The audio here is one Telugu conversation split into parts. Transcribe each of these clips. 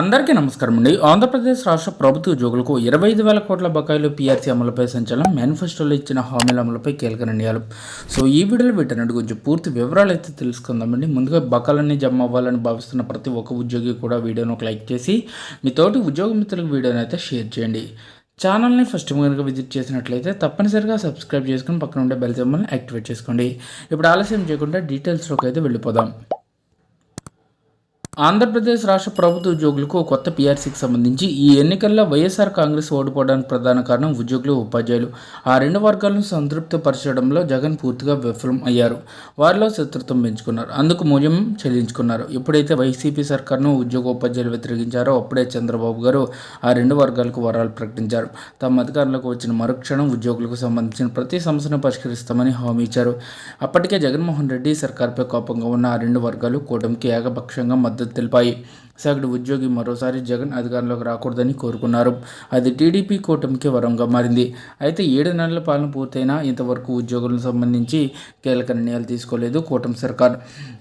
అందరికీ నమస్కారం అండి. ఆంధ్రప్రదేశ్ రాష్ట్ర ప్రభుత్వ ఉద్యోగులకు ఇరవై ఐదు వేల కోట్ల బకాయిలు పీఆర్సీ అమలుపై సంచలనం. మేనిఫెస్టోలో ఇచ్చిన హామీల అమలుపై కీలక నిర్ణయాలు. సో ఈ వీడియోలో వీటన్నిటి గురించి పూర్తి వివరాలు అయితే తెలుసుకుందామండి. ముందుగా బకాలన్నీ జమ అవ్వాలని భావిస్తున్న ప్రతి ఒక్క ఉద్యోగి కూడా వీడియోను ఒక లైక్ చేసి మీ తోటి ఉద్యోగ మిత్రులకు వీడియోని అయితే షేర్ చేయండి. ఛానల్ని ఫస్ట్ కనుక విజిట్ చేసినట్లయితే తప్పనిసరిగా సబ్స్క్రైబ్ చేసుకుని పక్కన ఉండే బెల్ సింబల్ని యాక్టివేట్ చేసుకోండి. ఇప్పుడు ఆలస్యం చేయకుండా డీటెయిల్స్లోకి అయితే వెళ్ళిపోదాం. ఆంధ్రప్రదేశ్ రాష్ట్ర ప్రభుత్వ ఉద్యోగులకు కొత్త పీఆర్సీకి సంబంధించి ఈ ఎన్నికల్లో వైఎస్ఆర్ కాంగ్రెస్ ఓడిపోవడానికి ప్రధాన కారణం ఉద్యోగులు ఉపాధ్యాయులు. ఆ రెండు వర్గాలను సంతృప్తిపరచడంలో జగన్ పూర్తిగా విఫలం అయ్యారు. వారిలో శత్రుత్వం పెంచుకున్నారు. అందుకు మూల్యం చెల్లించుకున్నారు. ఎప్పుడైతే వైసీపీ సర్కార్ను ఉద్యోగ ఉపాధ్యాయులు వ్యతిరేకించారో అప్పుడే చంద్రబాబు గారు ఆ రెండు వర్గాలకు వరాలు ప్రకటించారు. తమ అధికారంలోకి వచ్చిన మరుక్షణం ఉద్యోగులకు సంబంధించిన ప్రతి సమస్యను పరిష్కరిస్తామని హామీ ఇచ్చారు. అప్పటికే జగన్మోహన్ రెడ్డి సర్కార్పై కోపంగా ఉన్న ఆ రెండు వర్గాలు కూటమికి ఏకపక్షంగా మద్దతు తెలిపాయి. సగటు ఉద్యోగి మరోసారి జగన్ అధికారంలోకి రాకూడదని కోరుకున్నారు. అది టీడీపీ కూటమికి వరంగా మారింది. అయితే ఏడు నెలల పాలన పూర్తయినా ఇంతవరకు ఉద్యోగులకు సంబంధించి కీలక నిర్ణయాలు తీసుకోలేదు కూటమి సర్కార్.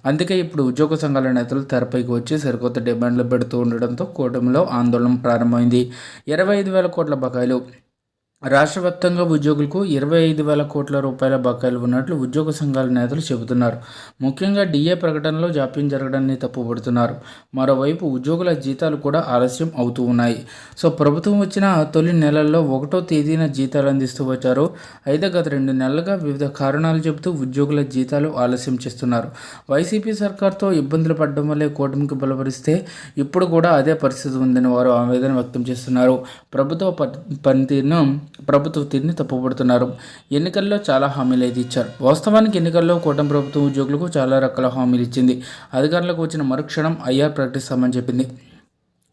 అందుకే ఇప్పుడు ఉద్యోగ సంఘాల నేతలు తెరపైకి వచ్చి సరికొత్త డిమాండ్లు పెడుతూ ఉండడంతో కూటమిలో ఆందోళన ప్రారంభమైంది. ఇరవై ఐదు వేల కోట్ల బకాయిలు రాష్ట్ర వ్యాప్తంగా ఉద్యోగులకు ఇరవై ఐదు వేల కోట్ల రూపాయల బకాయిలు ఉన్నట్లు ఉద్యోగ సంఘాల నేతలు చెబుతున్నారు. ముఖ్యంగా డిఏ ప్రకటనలో జాప్యం జరగడాన్ని తప్పుపడుతున్నారు మరోవైపు ఉద్యోగుల జీతాలు కూడా ఆలస్యం అవుతూ ఉన్నాయి. సో ప్రభుత్వం వచ్చిన తొలి నెలల్లో ఒకటో తేదీన జీతాలు అందిస్తూ వచ్చారు. అయితే గత రెండు నెలలుగా వివిధ కారణాలు చెబుతూ ఉద్యోగుల జీతాలు ఆలస్యం చేస్తున్నారు. వైసీపీ సర్కార్తో ఇబ్బందులు పడడం వల్లే కూటమికి బలపరిస్తే ఇప్పుడు కూడా అదే పరిస్థితి ఉందని వారు ఆవేదన వ్యక్తం చేస్తున్నారు. ప్రభుత్వ పనితీరును ప్రభుత్వ తీరుని తప్పుపడుతున్నారు. ఎన్నికల్లో చాలా హామీలు అయితే ఇచ్చారు. వాస్తవానికి ఎన్నికల్లో కూటమి ప్రభుత్వం ఉద్యోగులకు చాలా రకాల హామీలు ఇచ్చింది. అధికారులకు వచ్చిన మరుక్షణం ఐఆర్ ప్రకటిస్తామని చెప్పింది.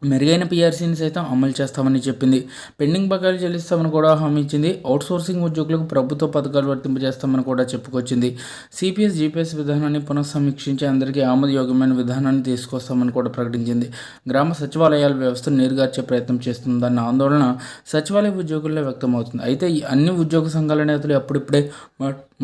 మెరుగైన పీఆర్సీని సైతం అమలు చేస్తామని చెప్పింది. పెండింగ్ బకాయిలు చెల్లిస్తామని కూడా హామీ ఇచ్చింది. అవుట్సోర్సింగ్ ఉద్యోగులకు ప్రభుత్వ పథకాలు వర్తింపజేస్తామని కూడా చెప్పుకొచ్చింది. సిపిఎస్ జీపీఎస్ విధానాన్ని పునఃసమీక్షించి అందరికీ ఆమోదయోగ్యమైన విధానాన్ని తీసుకొస్తామని కూడా ప్రకటించింది. గ్రామ సచివాలయాల వ్యవస్థను నీరుగార్చే ప్రయత్నం చేస్తుందన్న ఆందోళన సచివాలయ ఉద్యోగుల్లో వ్యక్తమవుతుంది. అయితే అన్ని ఉద్యోగ సంఘాల నేతలు అప్పుడిప్పుడే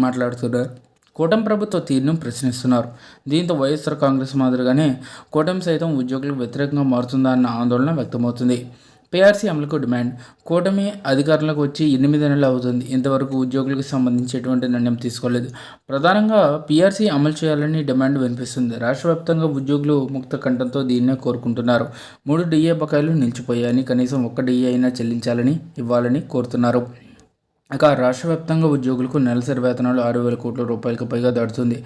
మాట్లాడుతున్నారు? కూటమి ప్రభుత్వ తీరును ప్రశ్నిస్తున్నారు. దీంతో వైఎస్ఆర్ కాంగ్రెస్ మాదిరిగానే కూటమి సైతం ఉద్యోగులకు వ్యతిరేకంగా మారుతుందా అన్న ఆందోళన వ్యక్తమవుతుంది. పీఆర్సీ అమలుకు డిమాండ్. కూటమి అధికారంలోకి వచ్చి ఎనిమిది నెలలు అవుతుంది. ఇంతవరకు ఉద్యోగులకు సంబంధించి ఎటువంటి నిర్ణయం తీసుకోలేదు. ప్రధానంగా పీఆర్సీ అమలు చేయాలని డిమాండ్ వినిపిస్తుంది. రాష్ట్ర వ్యాప్తంగా ఉద్యోగులు ముక్త కంఠంతో దీన్నే కోరుకుంటున్నారు. మూడు డిఏ బకాయిలు నిలిచిపోయాయని కనీసం ఒక్క డిఏ అయినా చెల్లించాలని ఇవ్వాలని కోరుతున్నారు. ఇక రాష్ట్ర వ్యాప్తంగా ఉద్యోగులకు నెలసరి వేతనాలు ఆరు వేల కోట్ల రూపాయలకు పైగా దాటుతుంది.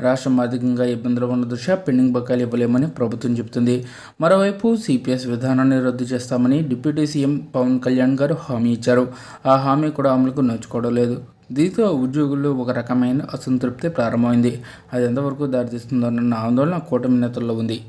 రాష్ట్రం ఆర్థికంగా ఇబ్బందులు ఉన్న దృష్ట్యా పెండింగ్ బకాయిలు ఇవ్వలేమని ప్రభుత్వం చెబుతుంది. మరోవైపు సిపిఎస్ విధానాన్ని రద్దు చేస్తామని డిప్యూటీ సీఎం పవన్ కళ్యాణ్ గారు హామీ ఇచ్చారు. ఆ హామీ కూడా అమలుకు నోచుకోవడం లేదు. దీంతో ఉద్యోగుల్లో ఒక రకమైన అసంతృప్తి ప్రారంభమైంది. అది ఎంతవరకు దారితీస్తుందోనన్న ఆందోళన కూటమి నేతల్లో ఉంది.